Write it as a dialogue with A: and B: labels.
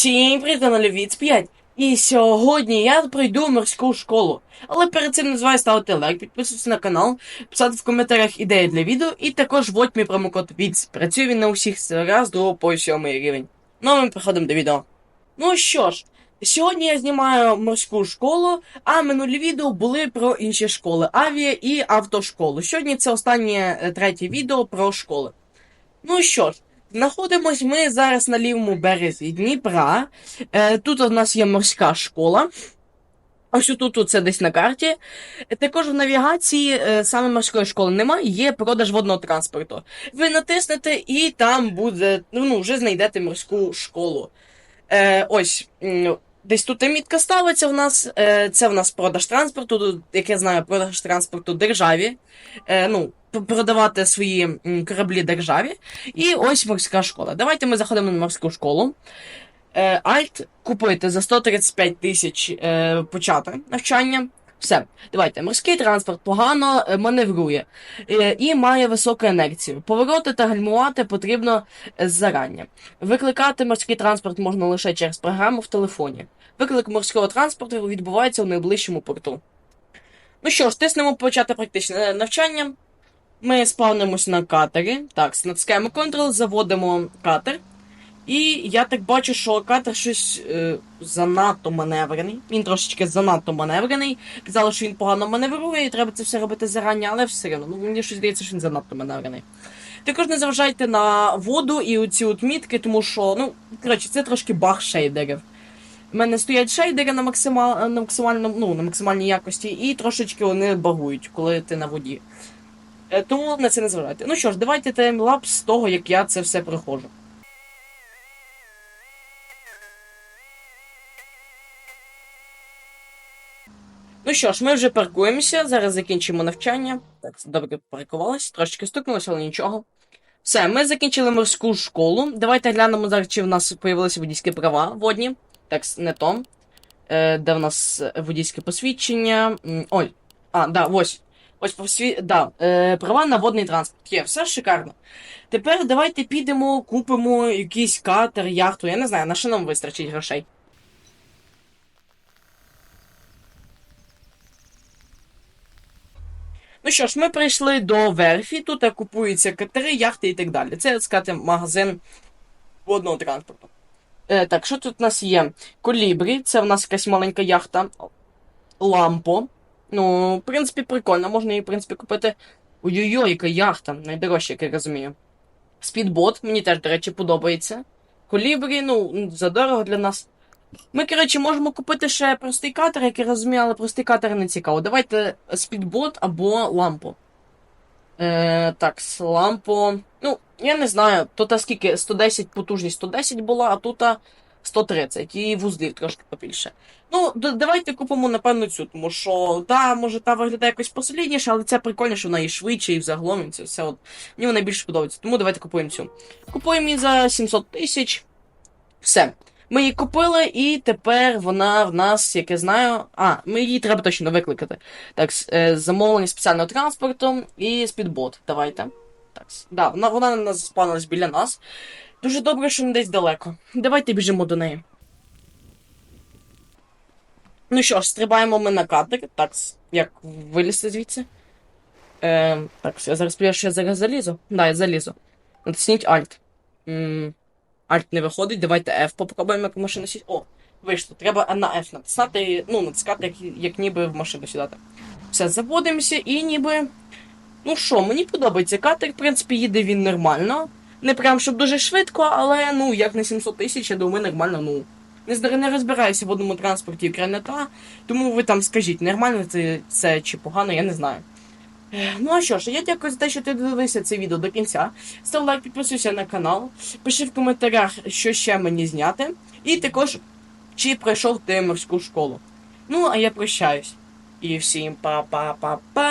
A: Всім привіт, на Львіц 5. І сьогодні я пройду морську школу. Але перед цим забувай ставити лайк, підписуватися на канал, писати в коментарях ідеї для відео, і також вводь мій промокод ВІЦ. Працює він на усіх серверах з 2 по 7 рівень. Ну а ми переходимо до відео. Ну що ж, сьогодні я знімаю морську школу, а минулі відео були про інші школи авіа і автошколу. Сьогодні це останнє е, третє відео про школи. Ну що ж, знаходимось ми зараз на лівому березі Дніпра. Е, тут у нас є морська школа. Ось тут це десь на карті. Також в навігації е, саме морської школи немає, є продаж водного транспорту. Ви натиснете і там буде, ну вже знайдете морську школу. Е, ось. Десь тут мітка ставиться в нас. Е, це в нас продаж транспорту, як я знаю, продаж транспорту державі. Е, ну, продавати свої кораблі державі. І ось морська школа. Давайте ми заходимо на морську школу. Е, Альт купити за 135 тисяч почати навчання. Все, давайте. Морський транспорт погано е, маневрує е, і має високу інерцію. Повороти та гальмувати потрібно е, зарання. Викликати морський транспорт можна лише через програму в телефоні. Виклик морського транспорту відбувається у найближчому порту. Ну що ж, тиснемо почати практичне навчання. Ми спавнимося на катері. Так, натискаємо Ctrl, заводимо катер. І я так бачу, що катер щось е, занадто маневрений. Він трошечки занадто маневрений. Казали, що він погано маневрує, і треба це все робити зарані, але все одно. Ну, мені щось здається, що він занадто маневрений. Також не заважайте на воду і оці от мітки, тому що, ну, коротше, це трошки баг шейдерів. У мене стоять шейдери на, максимал, на, максимальному, ну, на максимальній якості, і трошечки вони багують, коли ти на воді. Е, Тому на це не зважайте. Ну що ж, давайте таймлапс з того, як я це все проходжу. Ну що ж, ми вже паркуємося, зараз закінчимо навчання. Так, добре паркувалися, трошечки стукнулося, але нічого. Все, ми закінчили морську школу. Давайте глянемо зараз, чи в нас появилися водійські права водні. Так, не то. Е, де в нас водійське посвідчення. Ой, а, да, ось. Ось посві... да, е, права на водний транспорт. Є, все шикарно. Тепер давайте підемо, купимо якийсь катер, яхту. Я не знаю, на що нам вистачить грошей. Ну що ж, ми прийшли до верфі. Тут купуються катери, яхти і так далі. Це, так сказати, магазин водного транспорту. Е, так, що тут у нас є? Колібрі, це в нас якась маленька яхта. Лампо. Ну, в принципі, прикольно, можна її, в принципі, купити. Ой-ой-ой, яка яхта, найдорожча, як я розумію. Спідбот, мені теж, до речі, подобається. Колібрі, ну, задорого для нас. Ми, коротше, можемо купити ще простий катер, як я розумію, але простий катер не цікаво. Давайте спідбот або лампу. Е, так, з лампо. Ну, я не знаю, тут скільки 110 потужність 110 була, а тут 130 і вузлів трошки побільше. Ну, давайте купимо, напевно, цю, тому що та, може, та виглядає якось посолідніше, але це прикольно, що вона і швидше, і взагалом це все. От, мені вона більше подобається. Тому давайте купуємо цю. Купуємо її за 700 тисяч. Все. Ми її купили, і тепер вона в нас, як я знаю. А, ми її треба точно викликати. Так, е, замовлення спеціального транспорту і спідбот. Давайте. Так, да, вона, вона нас спавнилась біля нас. Дуже добре, що не десь далеко. Давайте біжимо до неї. Ну що ж, стрибаємо ми на катер. Так, як вилізти звідси? Е, так, я зараз я зараз залізу. Да, я залізу. Натисніть Alt. М, Alt не виходить, давайте F попробуємо, як в машину сісти. О, вийшло. Треба на F натискати, ну, натискати, як, як ніби в машину сідати. Все, заводимося і ніби. Ну що, мені подобається катер, в принципі, їде він нормально. Не прям щоб дуже швидко, але ну, як на 700 тисяч, я думаю, нормально, ну. Не, не розбираюся в водному транспорті Україна та, тому ви там скажіть, нормально це, це чи погано, я не знаю. Е, Ну а що ж, я дякую за те, що ти дивився це відео до кінця. Став лайк, підписуйся на канал, пиши в коментарях, що ще мені зняти, і також чи пройшов ти морську школу. Ну, а я прощаюсь. І всім па-па-па-па!